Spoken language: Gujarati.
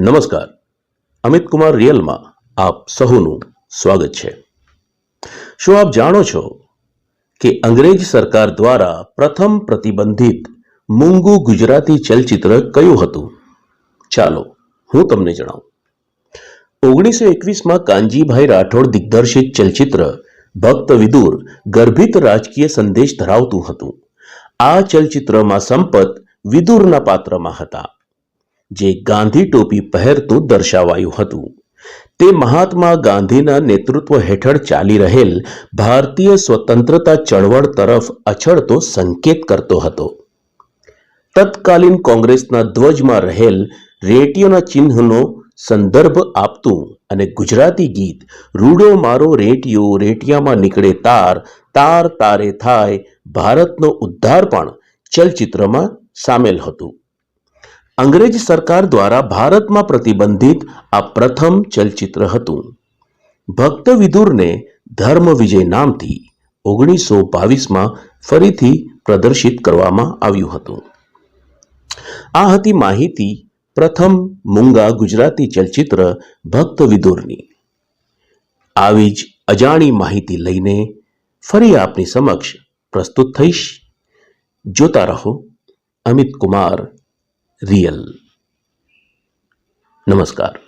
નમસ્કાર. અમિત કુમાર રિયલમાં આપ સહુનું સ્વાગત છે. શું આપ જાણો છો કે અંગ્રેજ સરકાર દ્વારા પ્રથમ પ્રતિબંધિત મૂંગુ ગુજરાતી ચલચિત્ર કયું હતું? ચાલો, હું તમને જણાવું. ઓગણીસો એકવીસમાં કાનજીભાઈ રાઠોડ દિગ્દર્શિત ચલચિત્ર ભક્ત વિદુર ગર્ભિત રાજકીય સંદેશ ધરાવતું હતું. આ ચલચિત્રમાં સંપત વિદુરના પાત્રમાં હતા. જે ગાંધી ટોપી પહેરતું દર્શાવાયું હતું. તે મહાત્મા ગાંધીના નેતૃત્વ હેઠળ ચાલી રહેલ ભારતીય સ્વતંત્રતા ચળવળ તરફ અછળતો સંકેત કરતો હતો. તત્કાલીન કોંગ્રેસના ધ્વજમાં રહેલ રેટિયોના ચિહ્નનો સંદર્ભ આપતું અને ગુજરાતી ગીત રૂડો મારો રેટિયો રેટિયામાં નીકળે તાર તાર તારે થાય ભારતનો ઉદ્ધાર પણ ચલચિત્રમાં સામેલ હતું. અંગ્રેજ સરકાર દ્વારા ભારતમાં પ્રતિબંધિત આ પ્રથમ ચલચિત્ર હતું. ભક્ત વિદુરને ધર્મ વિજય નામથી ઓગણીસો બાવીસમાં ફરીથી પ્રદર્શિત કરવામાં આવ્યું હતું. આ હતી માહિતી પ્રથમ મૂંગા ગુજરાતી ચલચિત્ર ભક્ત વિદુરની આવી જ અજાણી માહિતી લઈને ફરી આપની સમક્ષ પ્રસ્તુત થઈશ. જોતા રહો અમિત કુમાર રિયલ. નમસ્કાર.